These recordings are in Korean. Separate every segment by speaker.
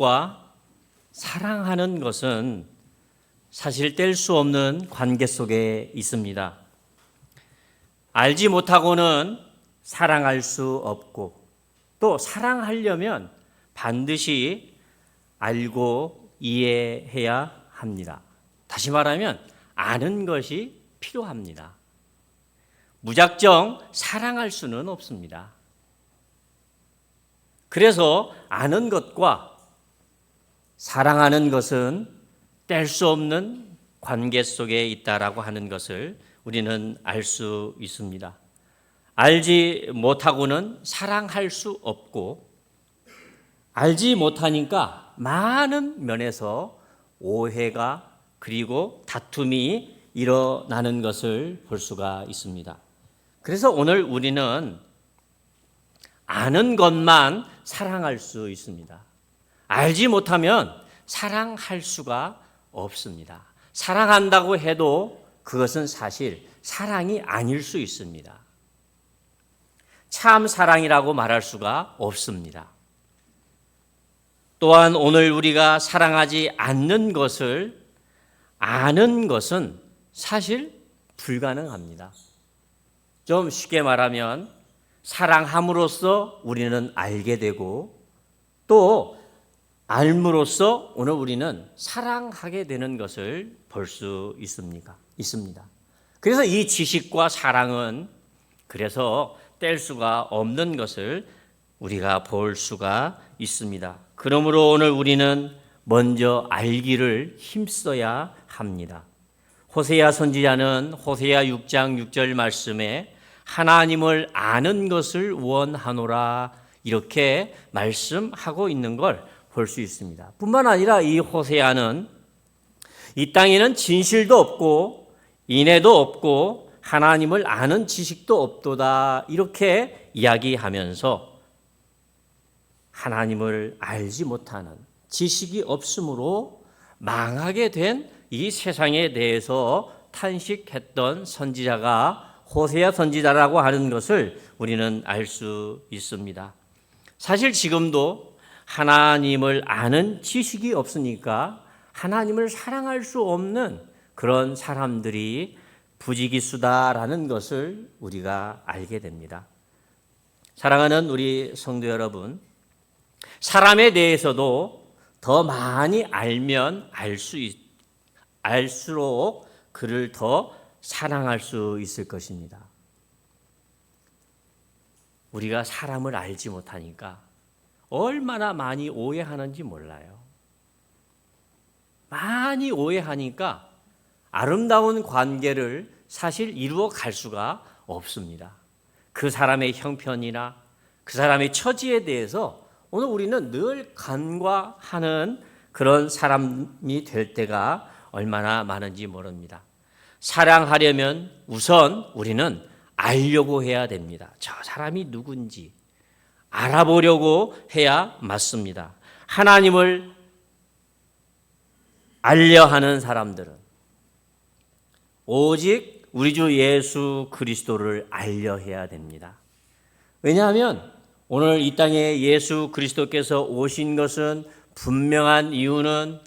Speaker 1: 과 사랑하는 것은 사실 뗄 수 없는 관계 속에 있습니다. 알지 못하고는 사랑할 수 없고 또 사랑하려면 반드시 알고 이해해야 합니다. 다시 말하면 아는 것이 필요합니다. 무작정 사랑할 수는 없습니다. 그래서 아는 것과 사랑하는 것은 뗄 수 없는 관계 속에 있다라고 하는 것을 우리는 알 수 있습니다. 알지 못하고는 사랑할 수 없고 알지 못하니까 많은 면에서 오해가 그리고 다툼이 일어나는 것을 볼 수가 있습니다. 그래서 오늘 우리는 아는 것만 사랑할 수 있습니다. 알지 못하면 사랑할 수가 없습니다. 사랑한다고 해도 그것은 사실 사랑이 아닐 수 있습니다. 참 사랑이라고 말할 수가 없습니다. 또한 오늘 우리가 사랑하지 않는 것을 아는 것은 사실 불가능합니다. 좀 쉽게 말하면 사랑함으로써 우리는 알게 되고 또 알므로써 오늘 우리는 사랑하게 되는 것을 볼 수 있습니까? 있습니다. 그래서 이 지식과 사랑은 그래서 뗄 수가 없는 것을 우리가 볼 수가 있습니다. 그러므로 오늘 우리는 먼저 알기를 힘써야 합니다. 호세야 선지자는 호세야 6장 6절 말씀에 하나님을 아는 것을 원하노라 이렇게 말씀하고 있는 걸 볼 수 있습니다. 뿐만 아니라 이 호세아는 이 땅에는 진실도 없고 인애도 없고 하나님을 아는 지식도 없도다 이렇게 이야기하면서 하나님을 알지 못하는 지식이 없으므로 망하게 된 이 세상에 대해서 탄식했던 선지자가 호세아 선지자라고 하는 것을 우리는 알 수 있습니다. 사실 지금도 하나님을 아는 지식이 없으니까 하나님을 사랑할 수 없는 그런 사람들이 부지기수다라는 것을 우리가 알게 됩니다. 사랑하는 우리 성도 여러분, 사람에 대해서도 더 많이 알면 알 수 알수록 그를 더 사랑할 수 있을 것입니다. 우리가 사람을 알지 못하니까 얼마나 많이 오해하는지 몰라요. 많이 오해하니까 아름다운 관계를 사실 이루어 갈 수가 없습니다. 그 사람의 형편이나 그 사람의 처지에 대해서 오늘 우리는 늘 간과하는 그런 사람이 될 때가 얼마나 많은지 모릅니다. 사랑하려면 우선 우리는 알려고 해야 됩니다. 저 사람이 누군지 알아보려고 해야 맞습니다. 하나님을 알려 하는 사람들은 오직 우리 주 예수 그리스도를 알려 해야 됩니다. 왜냐하면 오늘 이 땅에 예수 그리스도께서 오신 것은 분명한 이유는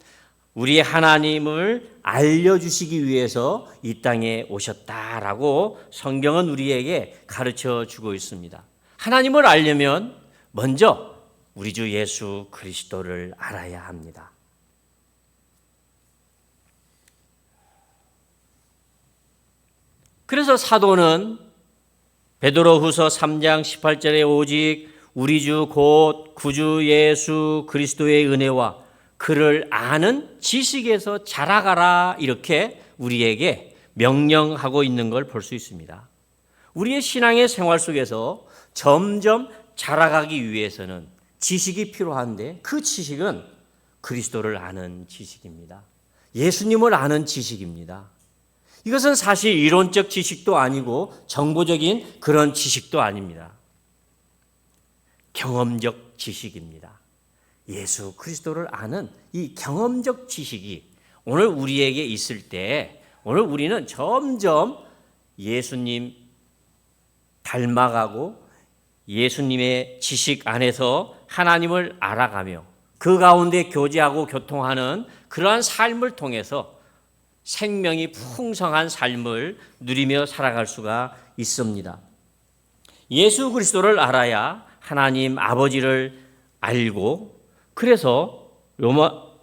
Speaker 1: 우리 하나님을 알려주시기 위해서 이 땅에 오셨다라고 성경은 우리에게 가르쳐 주고 있습니다. 하나님을 알려면 먼저 우리 주 예수 그리스도를 알아야 합니다. 그래서 사도는 베드로후서 3장 18절에 오직 우리 주 곧 구주 예수 그리스도의 은혜와 그를 아는 지식에서 자라가라 이렇게 우리에게 명령하고 있는 걸 볼 수 있습니다. 우리의 신앙의 생활 속에서 점점 자라가기 위해서는 지식이 필요한데 그 지식은 그리스도를 아는 지식입니다. 예수님을 아는 지식입니다. 이것은 사실 이론적 지식도 아니고 정보적인 그런 지식도 아닙니다. 경험적 지식입니다. 예수 그리스도를 아는 이 경험적 지식이 오늘 우리에게 있을 때 오늘 우리는 점점 예수님 닮아가고 예수님의 지식 안에서 하나님을 알아가며 그 가운데 교제하고 교통하는 그러한 삶을 통해서 생명이 풍성한 삶을 누리며 살아갈 수가 있습니다. 예수 그리스도를 알아야 하나님 아버지를 알고 그래서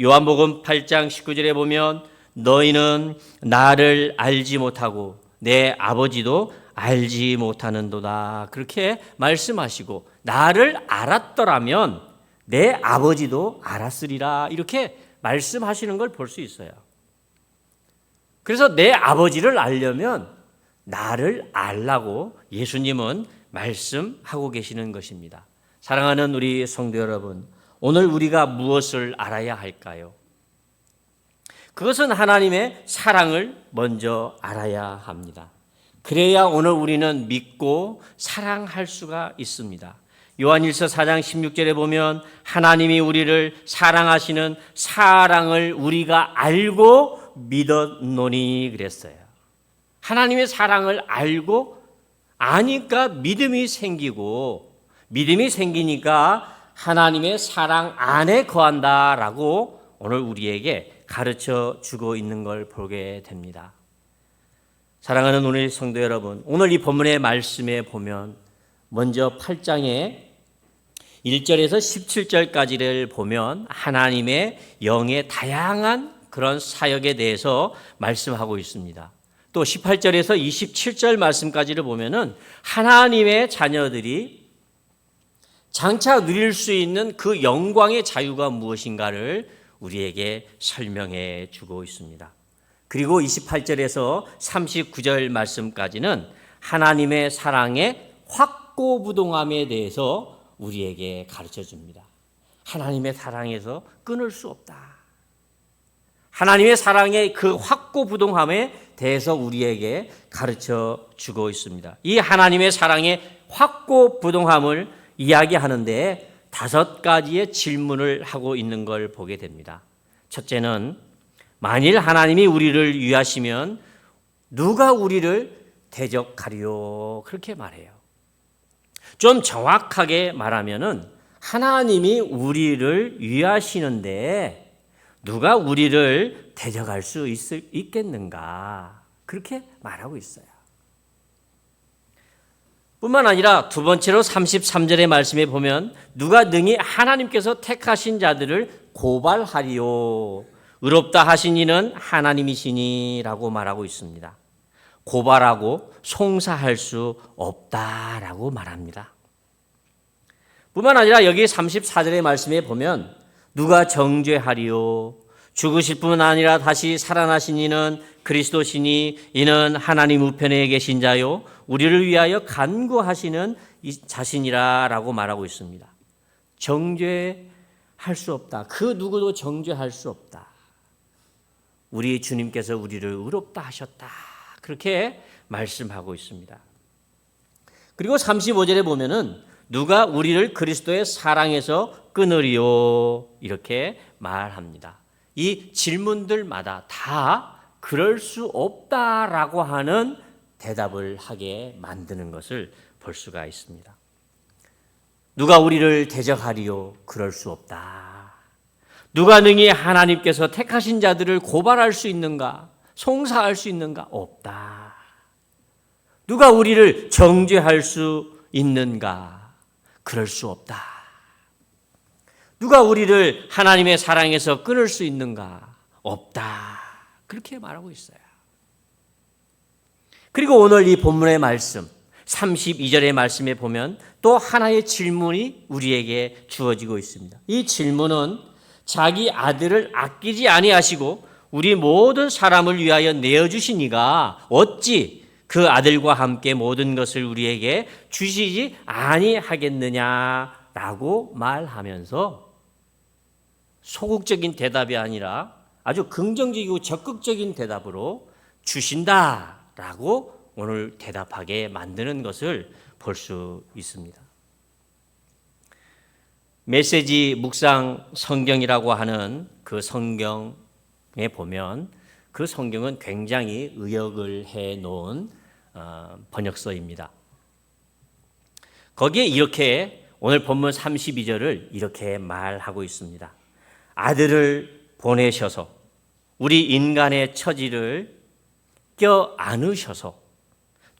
Speaker 1: 요한복음 8장 19절에 보면 너희는 나를 알지 못하고 내 아버지도 알지 못하는도다. 그렇게 말씀하시고 나를 알았더라면 내 아버지도 알았으리라. 이렇게 말씀하시는 걸 볼 수 있어요. 그래서 내 아버지를 알려면 나를 알라고 예수님은 말씀하고 계시는 것입니다. 사랑하는 우리 성도 여러분, 오늘 우리가 무엇을 알아야 할까요? 그것은 하나님의 사랑을 먼저 알아야 합니다. 그래야 오늘 우리는 믿고 사랑할 수가 있습니다. 요한일서 4장 16절에 보면 하나님이 우리를 사랑하시는 사랑을 우리가 알고 믿었노니 그랬어요. 하나님의 사랑을 알고 아니까 믿음이 생기고 믿음이 생기니까 하나님의 사랑 안에 거한다라고 오늘 우리에게 가르쳐 주고 있는 걸 보게 됩니다. 사랑하는 오늘 성도 여러분, 오늘 이 본문의 말씀에 보면 먼저 8장에 1절에서 17절까지를 보면 하나님의 영의 다양한 그런 사역에 대해서 말씀하고 있습니다. 또 18절에서 27절 말씀까지를 보면은 하나님의 자녀들이 장차 누릴 수 있는 그 영광의 자유가 무엇인가를 우리에게 설명해 주고 있습니다. 그리고 28절에서 39절 말씀까지는 하나님의 사랑의 확고부동함에 대해서 우리에게 가르쳐 줍니다. 하나님의 사랑에서 끊을 수 없다. 하나님의 사랑의 그 확고부동함에 대해서 우리에게 가르쳐 주고 있습니다. 이 하나님의 사랑의 확고부동함을 이야기하는데 다섯 가지의 질문을 하고 있는 걸 보게 됩니다. 첫째는 만일 하나님이 우리를 위하시면 누가 우리를 대적하리요? 그렇게 말해요. 좀 정확하게 말하면은 하나님이 우리를 위하시는데 누가 우리를 대적할 수 있을, 있겠는가? 그렇게 말하고 있어요. 뿐만 아니라 두 번째로 33절의 말씀에 보면 누가 능히 하나님께서 택하신 자들을 고발하리요. 의롭다 하신 이는 하나님이시니라고 말하고 있습니다. 고발하고 송사할 수 없다라고 말합니다. 뿐만 아니라 여기 34절의 말씀에 보면 누가 정죄하리요 죽으실 뿐 아니라 다시 살아나신 이는 그리스도시니 이는 하나님 우편에 계신 자요 우리를 위하여 간구하시는 자신이라라고 말하고 있습니다. 정죄할 수 없다. 그 누구도 정죄할 수 없다. 우리 주님께서 우리를 의롭다 하셨다. 그렇게 말씀하고 있습니다. 그리고 35절에 보면은 누가 우리를 그리스도의 사랑에서 끊으리요 이렇게 말합니다. 이 질문들마다 다 그럴 수 없다라고 하는 대답을 하게 만드는 것을 볼 수가 있습니다. 누가 우리를 대적하리요? 그럴 수 없다. 누가 능히 하나님께서 택하신 자들을 고발할 수 있는가? 송사할 수 있는가? 없다. 누가 우리를 정죄할 수 있는가? 그럴 수 없다. 누가 우리를 하나님의 사랑에서 끊을 수 있는가? 없다. 그렇게 말하고 있어요. 그리고 오늘 이 본문의 말씀, 32절의 말씀에 보면 또 하나의 질문이 우리에게 주어지고 있습니다. 이 질문은 자기 아들을 아끼지 아니하시고 우리 모든 사람을 위하여 내어 주시니가 어찌 그 아들과 함께 모든 것을 우리에게 주시지 아니하겠느냐라고 말하면서 소극적인 대답이 아니라 아주 긍정적이고 적극적인 대답으로 주신다라고 오늘 대답하게 만드는 것을 볼 수 있습니다. 메시지 묵상 성경이라고 하는 그 성경에 보면 그 성경은 굉장히 의역을 해 놓은 어, 번역서입니다. 거기에 이렇게 오늘 본문 32절을 이렇게 말하고 있습니다. 아들을 보내셔서 우리 인간의 처지를 껴 안으셔서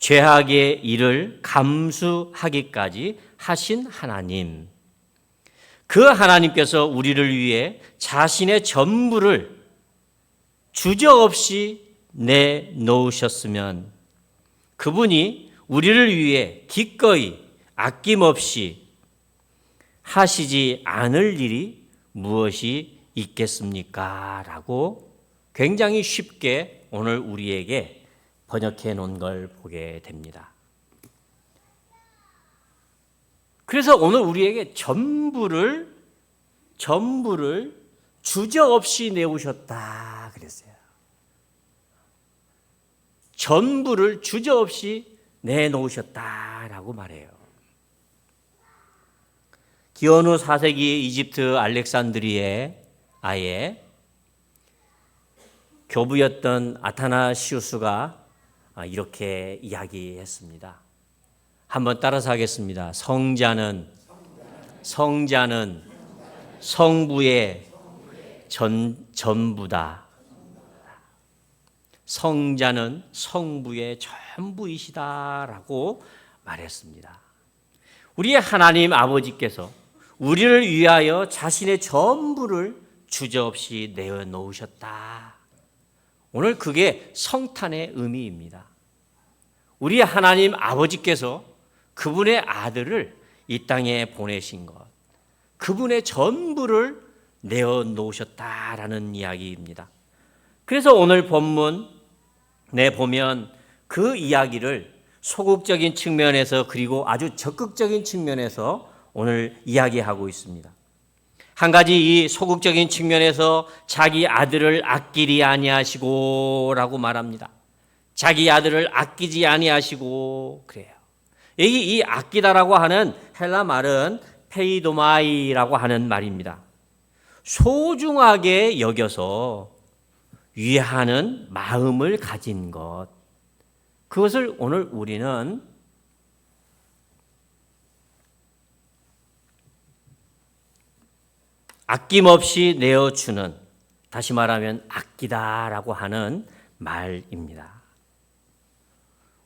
Speaker 1: 죄악의 일을 감수하기까지 하신 하나님. 그 하나님께서 우리를 위해 자신의 전부를 주저없이 내놓으셨으면 그분이 우리를 위해 기꺼이 아낌없이 하시지 않을 일이 무엇이 있겠습니까? 라고 굉장히 쉽게 오늘 우리에게 번역해 놓은 걸 보게 됩니다. 그래서 오늘 우리에게 전부를 전부를 주저 없이 내오셨다 그랬어요. 전부를 주저 없이 내놓으셨다라고 말해요. 기원 후 4세기 이집트 알렉산드리에 아예 교부였던 아타나시우스가 이렇게 이야기했습니다. 한번 따라서 하겠습니다. 성자는 성자는 성부의 전 전부다. 성자는 성부의 전부이시다라고 말했습니다. 우리의 하나님 아버지께서 우리를 위하여 자신의 전부를 주저없이 내어 놓으셨다. 오늘 그게 성탄의 의미입니다. 우리 하나님 아버지께서 그분의 아들을 이 땅에 보내신 것, 그분의 전부를 내어 놓으셨다라는 이야기입니다. 그래서 오늘 본문 내 보면 그 이야기를 소극적인 측면에서 그리고 아주 적극적인 측면에서 오늘 이야기하고 있습니다. 한 가지 이 소극적인 측면에서 자기 아들을 아끼리 아니하시고라고 말합니다. 자기 아들을 아끼지 아니하시고 그래요. 여기 이 아끼다라고 하는 헬라 말은 페이도마이라고 하는 말입니다. 소중하게 여겨서 위하는 마음을 가진 것. 그것을 오늘 우리는 아낌없이 내어주는, 다시 말하면 아끼다라고 하는 말입니다.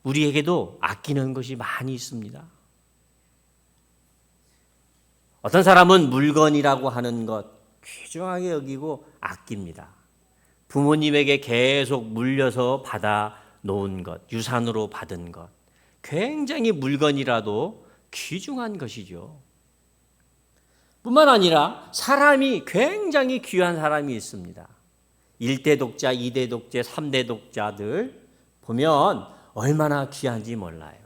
Speaker 1: 우리에게도 아끼는 것이 많이 있습니다. 어떤 사람은 물건이라고 하는 것 귀중하게 여기고 아낍니다. 부모님에게 계속 물려서 받아 놓은 것, 유산으로 받은 것, 굉장히 물건이라도 귀중한 것이죠. 뿐만 아니라 사람이 굉장히 귀한 사람이 있습니다. 1대 독자, 2대 독자, 3대 독자들 보면 얼마나 귀한지 몰라요.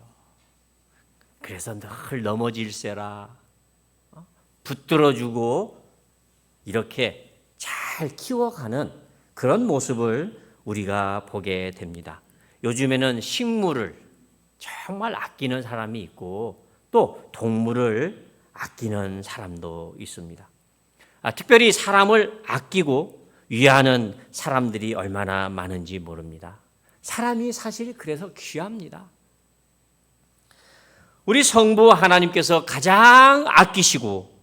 Speaker 1: 그래서 늘 넘어질세라 어? 붙들어주고 이렇게 잘 키워가는 그런 모습을 우리가 보게 됩니다. 요즘에는 식물을 정말 아끼는 사람이 있고 또 동물을 아끼는 사람도 있습니다. 아, 특별히 사람을 아끼고 위하는 사람들이 얼마나 많은지 모릅니다. 사람이 사실 그래서 귀합니다. 우리 성부 하나님께서 가장 아끼시고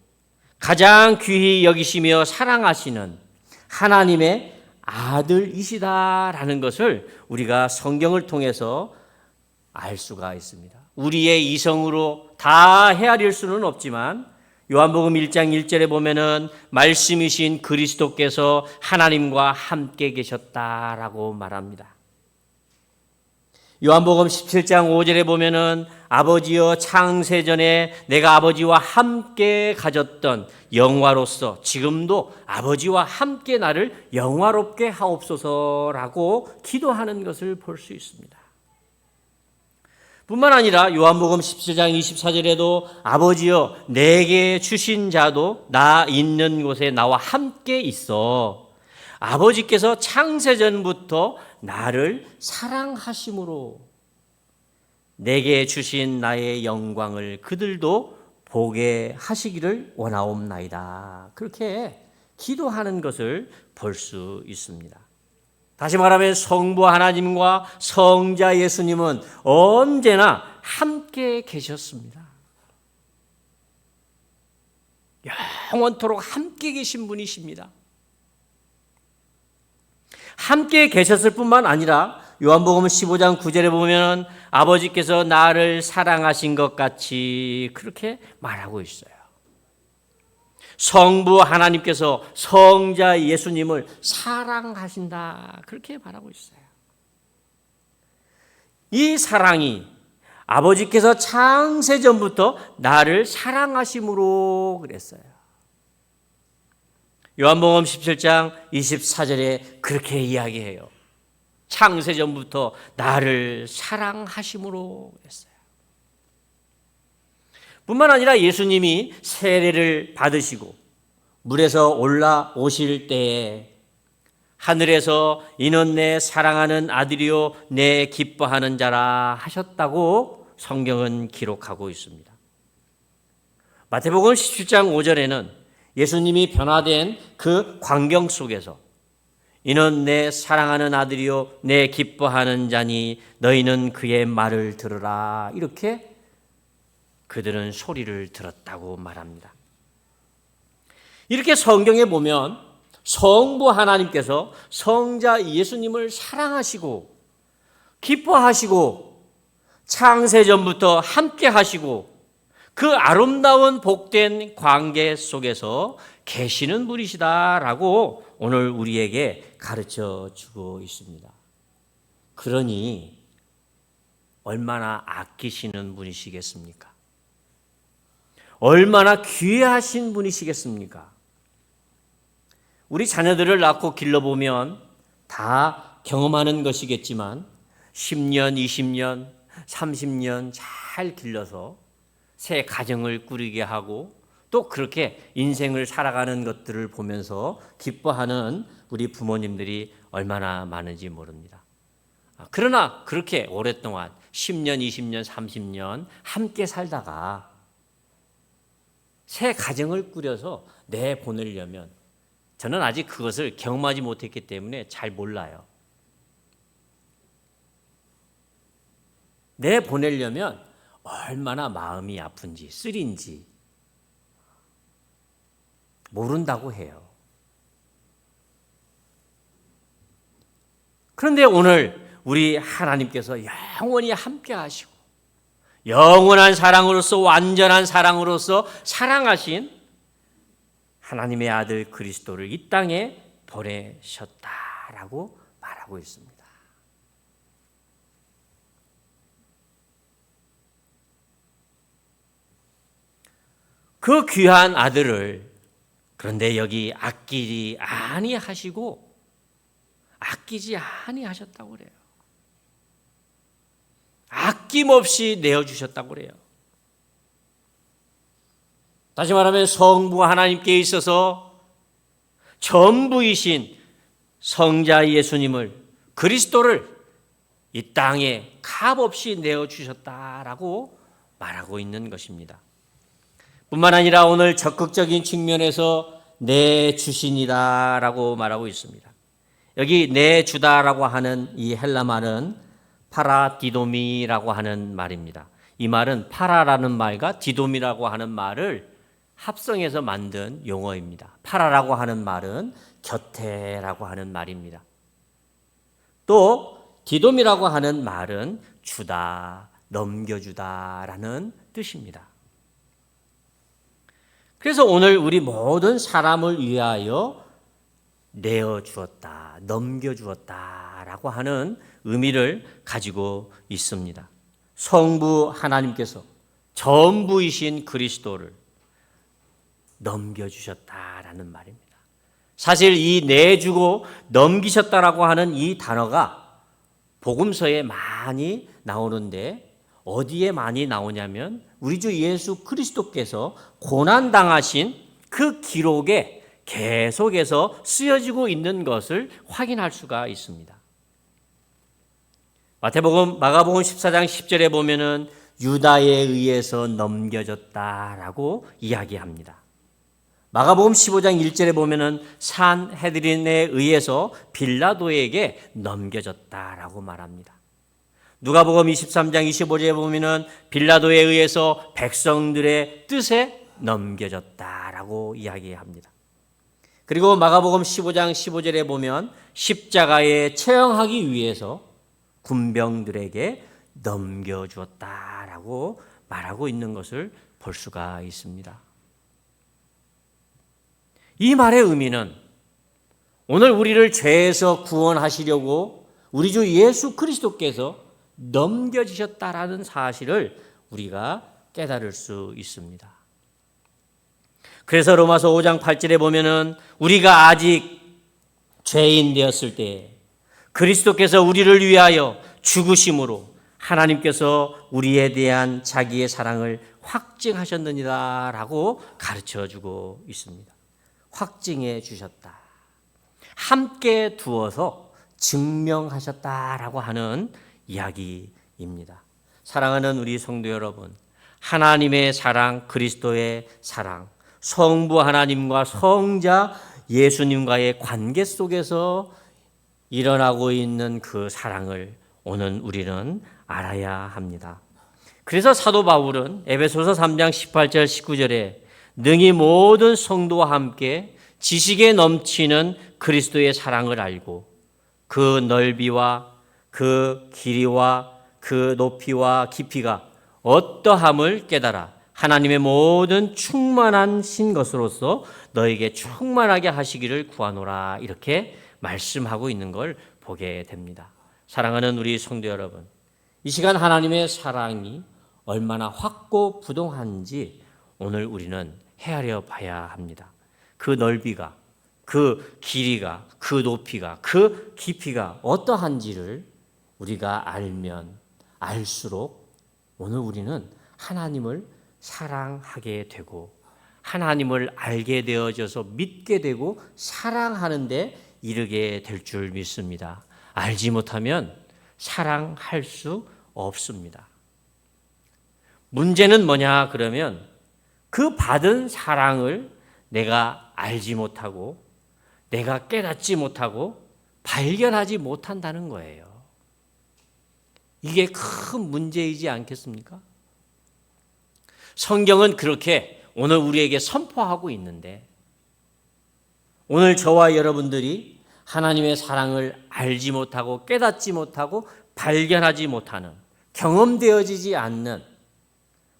Speaker 1: 가장 귀히 여기시며 사랑하시는 하나님의 아들이시다라는 것을 우리가 성경을 통해서 알 수가 있습니다. 우리의 이성으로 다 헤아릴 수는 없지만 요한복음 1장 1절에 보면은 말씀이신 그리스도께서 하나님과 함께 계셨다라고 말합니다. 요한복음 17장 5절에 보면은 아버지여 창세 전에 내가 아버지와 함께 가졌던 영화로서 지금도 아버지와 함께 나를 영화롭게 하옵소서라고 기도하는 것을 볼 수 있습니다. 뿐만 아니라 요한복음 17장 24절에도 아버지여 내게 주신 자도 나 있는 곳에 나와 함께 있어 아버지께서 창세전부터 나를 사랑하심으로 내게 주신 나의 영광을 그들도 보게 하시기를 원하옵나이다. 그렇게 기도하는 것을 볼 수 있습니다. 다시 말하면 성부 하나님과 성자 예수님은 언제나 함께 계셨습니다. 영원토록 함께 계신 분이십니다. 함께 계셨을 뿐만 아니라 요한복음 15장 9절에 보면 아버지께서 나를 사랑하신 것 같이 그렇게 말하고 있어요. 성부 하나님께서 성자 예수님을 사랑하신다. 그렇게 말하고 있어요. 이 사랑이 아버지께서 창세전부터 나를 사랑하심으로 그랬어요. 요한복음 17장 24절에 그렇게 이야기해요. 창세전부터 나를 사랑하심으로 그랬어요. 뿐만 아니라 예수님이 세례를 받으시고 물에서 올라오실 때에 하늘에서 이는 내 사랑하는 아들이요 내 기뻐하는 자라 하셨다고 성경은 기록하고 있습니다. 마태복음 17장 5절에는 예수님이 변화된 그 광경 속에서 이는 내 사랑하는 아들이요 내 기뻐하는 자니 너희는 그의 말을 들으라 이렇게 그들은 소리를 들었다고 말합니다. 이렇게 성경에 보면 성부 하나님께서 성자 예수님을 사랑하시고 기뻐하시고 창세 전부터 함께 하시고 그 아름다운 복된 관계 속에서 계시는 분이시다라고 오늘 우리에게 가르쳐 주고 있습니다. 그러니 얼마나 아끼시는 분이시겠습니까? 얼마나 귀하신 분이시겠습니까? 우리 자녀들을 낳고 길러보면 다 경험하는 것이겠지만 10년, 20년, 30년 잘 길러서 새 가정을 꾸리게 하고 또 그렇게 인생을 살아가는 것들을 보면서 기뻐하는 우리 부모님들이 얼마나 많은지 모릅니다. 아, 그러나 그렇게 오랫동안 10년, 20년, 30년 함께 살다가 새 가정을 꾸려서 내 보내려면 저는 아직 그것을 경험하지 못했기 때문에 잘 몰라요. 내 보내려면 얼마나 마음이 아픈지 쓰린지 모른다고 해요. 그런데 오늘 우리 하나님께서 영원히 함께 하시고 영원한 사랑으로서 완전한 사랑으로서 사랑하신 하나님의 아들 그리스도를 이 땅에 보내셨다라고 말하고 있습니다. 그 귀한 아들을 그런데 여기 아끼지 아니하시고 아끼지 아니하셨다고 그래요. 아낌없이 내어 주셨다고 그래요. 다시 말하면 성부 하나님께 있어서 전부이신 성자 예수님을 그리스도를 이 땅에 값없이 내어 주셨다라고 말하고 있는 것입니다. 뿐만 아니라 오늘 적극적인 측면에서 내 주신이다라고 말하고 있습니다. 여기 내 주다라고 하는 이 헬라 말은 파라디도미라고 하는 말입니다. 이 말은 파라라는 말과 디돔이라고 하는 말을 합성해서 만든 용어입니다. 파라라고 하는 말은 곁에라고 하는 말입니다. 또 디돔이라고 하는 말은 주다, 넘겨주다라는 뜻입니다. 그래서 오늘 우리 모든 사람을 위하여 내어 주었다, 넘겨 주었다라고 하는 의미를 가지고 있습니다. 성부 하나님께서 전부이신 그리스도를 넘겨 주셨다라는 말입니다. 사실 이 내주고 넘기셨다라고 하는 이 단어가 복음서에 많이 나오는데 어디에 많이 나오냐면 우리 주 예수 그리스도께서 고난 당하신 그 기록에 계속해서 쓰여지고 있는 것을 확인할 수가 있습니다. 마태복음 마가복음 14장 10절에 보면은 유다에 의해서 넘겨졌다라고 이야기합니다. 마가복음 15장 1절에 보면은 산 헤드린에 의해서 빌라도에게 넘겨졌다라고 말합니다. 누가복음 23장 25절에 보면은 빌라도에 의해서 백성들의 뜻에 넘겨졌다라고 이야기합니다. 그리고 마가복음 15장 15절에 보면 십자가에 처형하기 위해서 군병들에게 넘겨주었다라고 말하고 있는 것을 볼 수가 있습니다. 이 말의 의미는 오늘 우리를 죄에서 구원하시려고 우리 주 예수 그리스도께서 넘겨지셨다라는 사실을 우리가 깨달을 수 있습니다. 그래서 로마서 5장 8절에 보면은 우리가 아직 죄인 되었을 때 그리스도께서 우리를 위하여 죽으심으로 하나님께서 우리에 대한 자기의 사랑을 확증하셨느니라라고 가르쳐 주고 있습니다. 확증해 주셨다. 함께 두어서 증명하셨다라고 하는 이야기입니다. 사랑하는 우리 성도 여러분, 하나님의 사랑, 그리스도의 사랑, 성부 하나님과 성자 예수님과의 관계 속에서 일어나고 있는 그 사랑을 오늘 우리는 알아야 합니다. 그래서 사도 바울은 에베소서 3장 18절 19절에 능히 모든 성도와 함께 지식에 넘치는 그리스도의 사랑을 알고 그 넓이와 그 길이와 그 높이와 깊이가 어떠함을 깨달아 하나님의 모든 충만한 신 것으로서 너에게 충만하게 하시기를 구하노라 이렇게 말씀하고 있는 걸 보게 됩니다. 사랑하는 우리 성도 여러분, 이 시간 하나님의 사랑이 얼마나 확고 부동한지 오늘 우리는 헤아려 봐야 합니다. 그 넓이가, 그 길이가, 그 높이가, 그 깊이가 어떠한지를 우리가 알면 알수록 오늘 우리는 하나님을 사랑하게 되고 하나님을 알게 되어져서 믿게 되고 사랑하는데 이르게 될 줄 믿습니다. 알지 못하면 사랑할 수 없습니다. 문제는 뭐냐 그러면 그 받은 사랑을 내가 알지 못하고 내가 깨닫지 못하고 발견하지 못한다는 거예요. 이게 큰 문제이지 않겠습니까? 성경은 그렇게 오늘 우리에게 선포하고 있는데 오늘 저와 여러분들이 하나님의 사랑을 알지 못하고 깨닫지 못하고 발견하지 못하는 경험되어지지 않는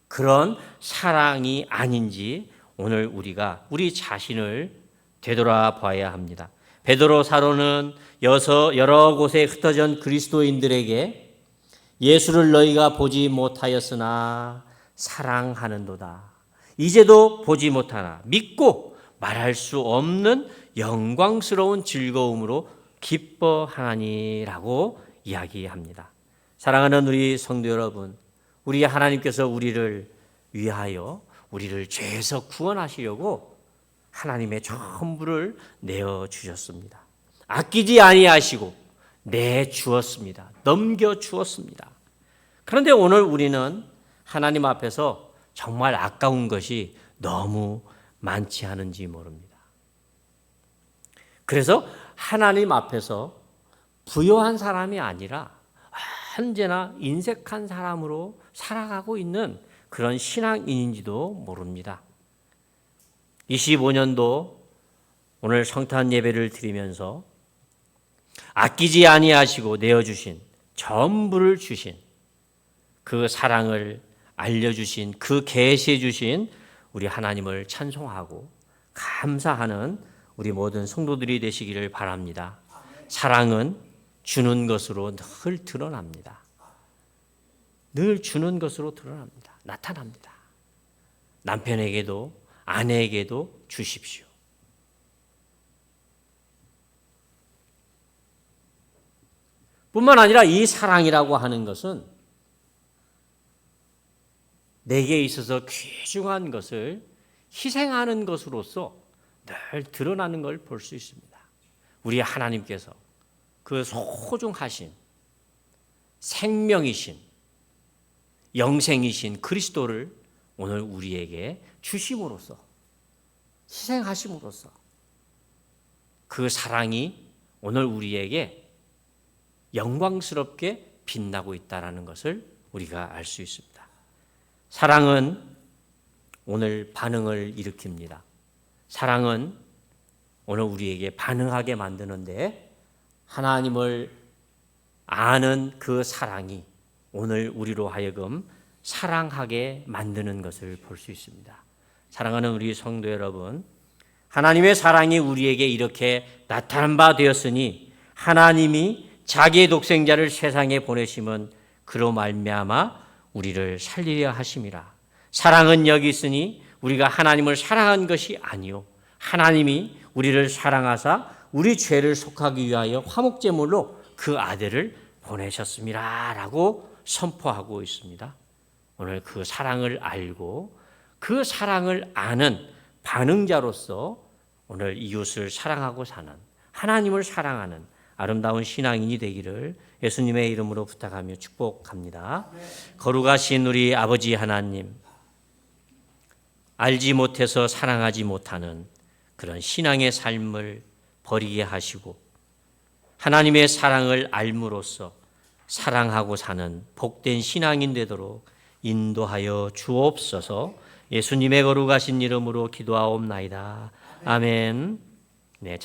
Speaker 1: 그런 사랑이 아닌지 오늘 우리가 우리 자신을 되돌아봐야 합니다. 베드로 사로는 여러 곳에 흩어진 그리스도인들에게 예수를 너희가 보지 못하였으나 사랑하는도다. 이제도 보지 못하나 믿고 말할 수 없는 영광스러운 즐거움으로 기뻐하니라고 이야기합니다. 사랑하는 우리 성도 여러분, 우리 하나님께서 우리를 위하여 우리를 죄에서 구원하시려고 하나님의 전부를 내어 주셨습니다. 아끼지 아니하시고 내 주었습니다. 넘겨 주었습니다. 그런데 오늘 우리는 하나님 앞에서 정말 아까운 것이 너무 많지 않은지 모릅니다. 그래서 하나님 앞에서 부요한 사람이 아니라 언제나 인색한 사람으로 살아가고 있는 그런 신앙인인지도 모릅니다. 25년도 오늘 성탄 예배를 드리면서 아끼지 아니하시고 내어 주신 전부를 주신 그 사랑을 알려 주신 그 계시해 주신 우리 하나님을 찬송하고 감사하는 우리 모든 성도들이 되시기를 바랍니다. 사랑은 주는 것으로 늘 드러납니다. 늘 주는 것으로 드러납니다. 나타납니다. 남편에게도 아내에게도 주십시오. 뿐만 아니라 이 사랑이라고 하는 것은 내게 있어서 귀중한 것을 희생하는 것으로서 늘 드러나는 걸 볼 수 있습니다. 우리 하나님께서 그 소중하신 생명이신 영생이신 그리스도를 오늘 우리에게 주심으로써 희생하심으로써 그 사랑이 오늘 우리에게 영광스럽게 빛나고 있다라는 것을 우리가 알 수 있습니다. 사랑은 오늘 반응을 일으킵니다. 사랑은 오늘 우리에게 반응하게 만드는데 하나님을 아는 그 사랑이 오늘 우리로 하여금 사랑하게 만드는 것을 볼 수 있습니다. 사랑하는 우리 성도 여러분, 하나님의 사랑이 우리에게 이렇게 나타난 바 되었으니 하나님이 자기의 독생자를 세상에 보내심은 그로 말미암아 우리를 살리려 하심이라. 사랑은 여기 있으니 우리가 하나님을 사랑한 것이 아니요 하나님이 우리를 사랑하사 우리 죄를 속하기 위하여 화목제물로 그 아들을 보내셨습니다라고 선포하고 있습니다. 오늘 그 사랑을 알고 그 사랑을 아는 반응자로서 오늘 이웃을 사랑하고 사는 하나님을 사랑하는 아름다운 신앙인이 되기를 예수님의 이름으로 부탁하며 축복합니다. 거룩하신 우리 아버지 하나님, 알지 못해서 사랑하지 못하는 그런 신앙의 삶을 버리게 하시고 하나님의 사랑을 알므로써 사랑하고 사는 복된 신앙인 되도록 인도하여 주옵소서 예수님의 거룩하신 이름으로 기도하옵나이다. 아멘. 네.